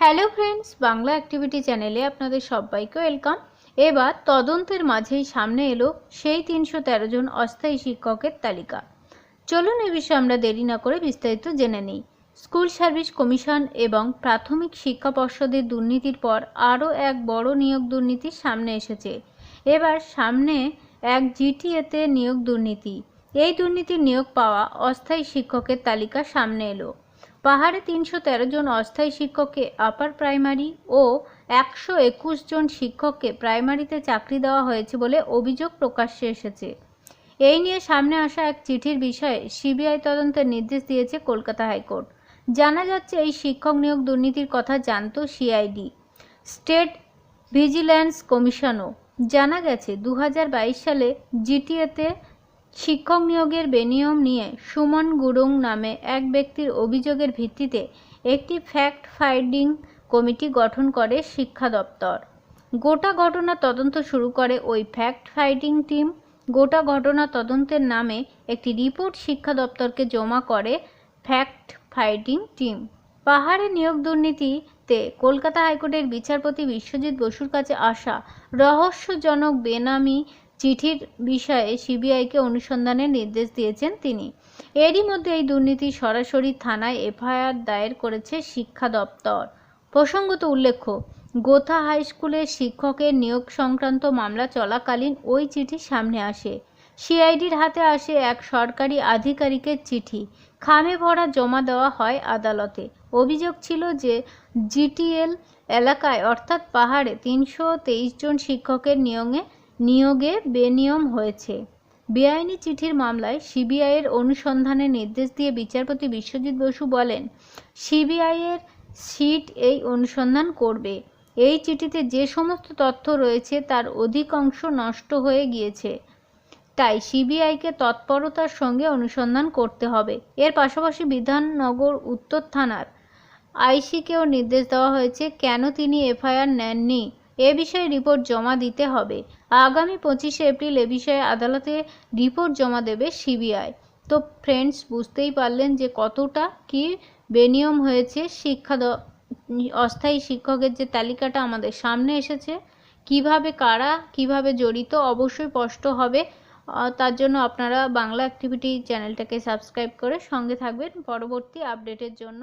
Hello friends Bangla activity চ্যানেলে আপনাদের সবাইকে ওয়েলকাম এবার তদন্তের মাঝেই সামনে এলো সেই তিনশো তেরো জন অস্থায়ী শিক্ষকের তালিকা। চলুন এ বিষয়ে আমরা দেরি না করে বিস্তারিত জেনে নিই। স্কুল সার্ভিস কমিশন এবং প্রাথমিক শিক্ষা পর্ষদের দুর্নীতির পর আরও এক বড় নিয়োগ দুর্নীতি সামনে এসেছে। এবার সামনে এক জিটিএতে নিয়োগ দুর্নীতি। এই দুর্নীতির নিয়োগ পাওয়া অস্থায়ী শিক্ষকের তালিকা সামনে এলো। পাহাড়ে তিনশো তেরো জন অস্থায়ী শিক্ষককে আপার প্রাইমারি ও একশো একুশ জন শিক্ষককে প্রাইমারিতে চাকরি দেওয়া হয়েছে বলে অভিযোগ প্রকাশ্যে এসেছে। এই নিয়ে সামনে আসা এক চিঠির বিষয়ে সিবিআই তদন্তের নির্দেশ দিয়েছে কলকাতা হাইকোর্ট। জানা যাচ্ছে, এই শিক্ষক নিয়োগ দুর্নীতির কথা জানত সিআইডি, স্টেট ভিজিল্যান্স কমিশনও। জানা গেছে দু হাজার বাইশ সালে জিটিএতে শিক্ষক নিয়োগের বেনিয়ম নিয়ে সুমন গুরুং নামে এক ব্যক্তির অভিযোগের ভিত্তিতে একটি ফ্যাক্ট ফাইন্ডিং কমিটি গঠন করে শিক্ষা দপ্তর। গোটা ঘটনা তদন্ত শুরু করে ওই ফ্যাক্ট ফাইন্ডিং টিম। গোটা ঘটনা তদন্তের নামে একটি রিপোর্ট শিক্ষা দপ্তরকে জমা করে ফ্যাক্ট ফাইন্ডিং টিম। পাহাড়ে নিয়োগ দুর্নীতিতে কলকাতা হাইকোর্টের বিচারপতি বিশ্বজিৎ বসুর কাছে আসা রহস্যজনক বেনামি চিঠির বিষয়ে সিবিআইকে অনুসন্ধানের নির্দেশ দিয়েছেন তিনি। এরই মধ্যে এই দুর্নীতি সরাসরি থানায় এফআইআর দায়ের করেছে শিক্ষা দপ্তর। প্রসঙ্গত উল্লেখ্য, গোথা হাই স্কুলের শিক্ষকের নিয়োগ সংক্রান্ত মামলা চলাকালীন ওই চিঠি সামনে আসে। সিআইডির হাতে আসে এক সরকারি আধিকারিকের চিঠি। খামে ভরা জমা দেওয়া হয় আদালতে। অভিযোগ ছিল যে জিটিএল এলাকায়, অর্থাৎ পাহাড়ে, তিনশো তেইশ জন শিক্ষকের নিয়োগে নিয়োগে বেনিয়ম হয়েছে। বেআইনি চিঠির মামলায় সিবিআইয়ের অনুসন্ধানের নির্দেশ দিয়ে বিচারপতি বিশ্বজিৎ বসু বলেন সিবিআইয়ের সিট এই অনুসন্ধান করবে। এই চিঠিতে যে সমস্ত তথ্য রয়েছে তার অধিকাংশ নষ্ট হয়ে গিয়েছে। তাই সিবিআইকে তৎপরতার সঙ্গে অনুসন্ধান করতে হবে। এর পাশাপাশি বিধাননগর উত্তর থানার আইসিকেও নির্দেশ দেওয়া হয়েছে, কেন তিনি এফআইআর নেননি? এ বিষয়ে রিপোর্ট জমা দিতে হবে। আগামী পঁচিশে এপ্রিল এ বিষয়ে আদালতে রিপোর্ট জমা দেবে সিবিআই। তো ফ্রেন্ডস, বুঝতেই পারলেন যে কতটা কি বেনিয়ম হয়েছে শিক্ষা অস্থায়ী শিক্ষকের যে তালিকাটা আমাদের সামনে এসেছে, কীভাবে কারা কীভাবে জড়িত অবশ্যই স্পষ্ট হবে। তার জন্য আপনারা বাংলা অ্যাক্টিভিটি চ্যানেলটাকে সাবস্ক্রাইব করে সঙ্গে থাকবেন। পরবর্তী আপডেটের জন্য